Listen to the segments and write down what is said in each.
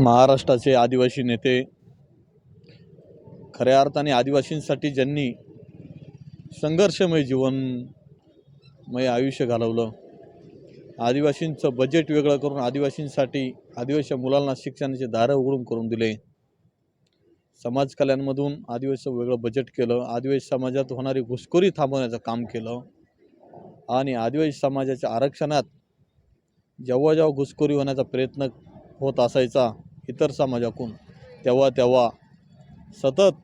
महाराष्ट्राचे आदिवासी नेते खऱ्या अर्थाने आदिवासींसाठी ज्यांनी संघर्षमय जीवनमय आयुष्य घालवलं आदिवासींचं बजेट वेगळं करून आदिवासींसाठी आदिवासी मुलांना शिक्षणाचे दारं उघडून करून दिले. समाज कल्याणमधून आदिवासीचं वेगळं बजेट केलं आदिवासी समाजात होणारी घुसखोरी थांबवण्याचं काम केलं आणि आदिवासी समाजाच्या आरक्षणात जेव्हा जेव्हा घुसखोरी होण्याचा प्रयत्न होत असायचा इतर समाजाकडून तेव्हा तेव्हा सतत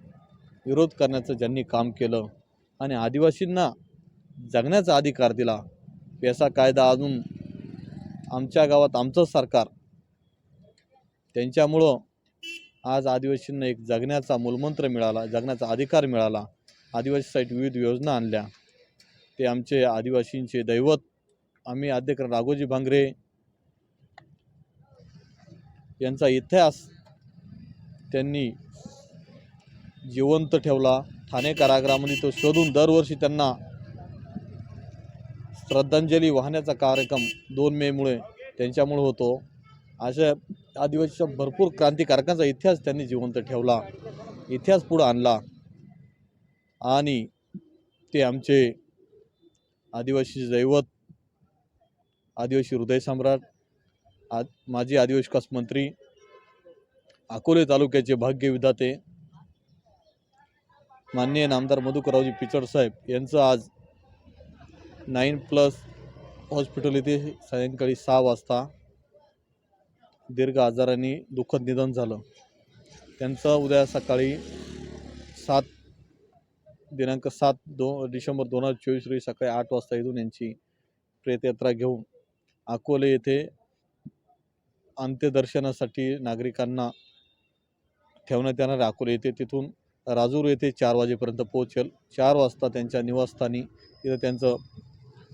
विरोध करण्याचं ज्यांनी काम केलं आणि आदिवासींना जगण्याचा अधिकार दिला याचा कायदा अजून आमच्या गावात आमचं सरकार त्यांच्यामुळं आज आदिवासींना एक जगण्याचा मूलमंत्र मिळाला जगण्याचा अधिकार मिळाला. आदिवासीसाठी विविध योजना आणल्या. ते आमचे आदिवासींचे दैवत आम्ही अध्यक्ष राघोजी भांगरे यांचा इतिहास त्यांनी जिवंत ठेवला. ठाणे कारागृहामध्ये तो शोधून दरवर्षी त्यांना श्रद्धांजली वाहण्याचा कार्यक्रम दोन मेमुळे त्यांच्यामुळे होतो. अशा आदिवासीच्या भरपूर क्रांतिकारकांचा इतिहास त्यांनी जिवंत ठेवला. इतिहास पुढं आणला. आणि ते आमचे आदिवासी दैवत आदिवासी हृदय सम्राट आज माजी आदिवासी विकास मंत्री अकोले तालुक्याचे भाग्य विधाते माननीय नामदार मधुकररावजी पिचड साहेब यांचं आज नाईन प्लस हॉस्पिटल येथे सायंकाळी सहा वाजता दीर्घ आजाराने दुःखद निधन झालं. त्यांचं उद्या सकाळी सात दिनांक सात दो डिसेंबर दोन हजार चोवीस रोजी सकाळी आठ वाजता इथून यांची प्रेतयात्रा घेऊन अकोले येथे अंत्यदर्शनासाठी नागरिकांना ठेवण्यात येणार अकोले येथे तिथून राजूर येथे चार वाजेपर्यंत पोहोचेल. चार वाजता त्यांच्या निवासस्थानी तिथं त्यांचं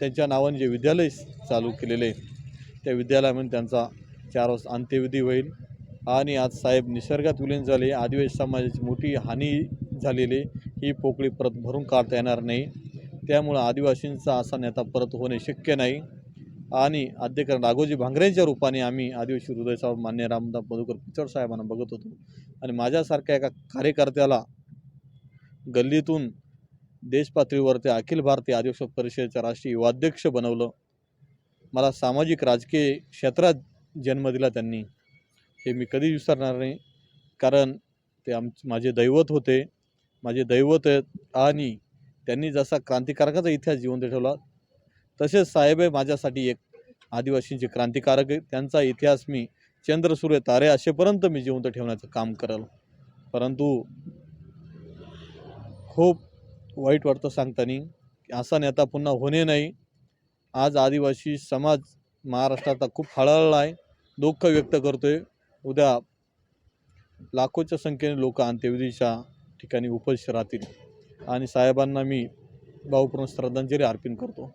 त्यांच्या नावाने जे विद्यालय चालू केलेले आहे, त्या विद्यालयामध्ये त्यांचा चार वाजता अंत्यविधी होईल. आणि आज साहेब निसर्गात विलीन झाले. आदिवासी समाजाची मोठी हानी झालेली आहे. ही पोकळी परत भरून काढता येणार नाही. त्यामुळं आदिवासींचा असा नेता परत होणे शक्य नाही. आणि अध्यक्ष राघोजी भांगरेंच्या रूपाने आम्ही आदिवासी हृदय साहेब मान्य रामदास मधुकर पिचड साहेबांना बघत होतो. आणि माझ्यासारख्या एका कार्यकर्त्याला गल्लीतून देशपातळीवर ते अखिल भारतीय आदिवासी परिषदेचा राष्ट्रीय युवाध्यक्ष बनवलं. मला सामाजिक राजकीय क्षेत्रात जन्म दिला त्यांनी. हे मी कधी विसरणार नाही. कारण ते आम माझे दैवत होते. माझे दैवत आहेत आणि त्यांनी जसा क्रांतिकारकाचा इतिहास जिवंत ठेवला तसेच साहेब आहे माझ्यासाठी एक आदिवासींचे क्रांतिकारक आहे त्यांचा इतिहास मी चंद्र सूर्य तारे असेपर्यंत मी जिवंत ठेवण्याचं काम करेल. परंतु खूप वाईट वाटतं सांगताना की असा नेता पुन्हा होणे नाही. आज आदिवासी समाज महाराष्ट्राचा खूप हळहळला आहे. दुःख व्यक्त करतो आहे उद्या लाखोच्या संख्येने लोक अंत्यविधीच्या ठिकाणी उपस्थित राहतील. आणि साहेबांना मी भावपूर्ण श्रद्धांजली अर्पण करतो.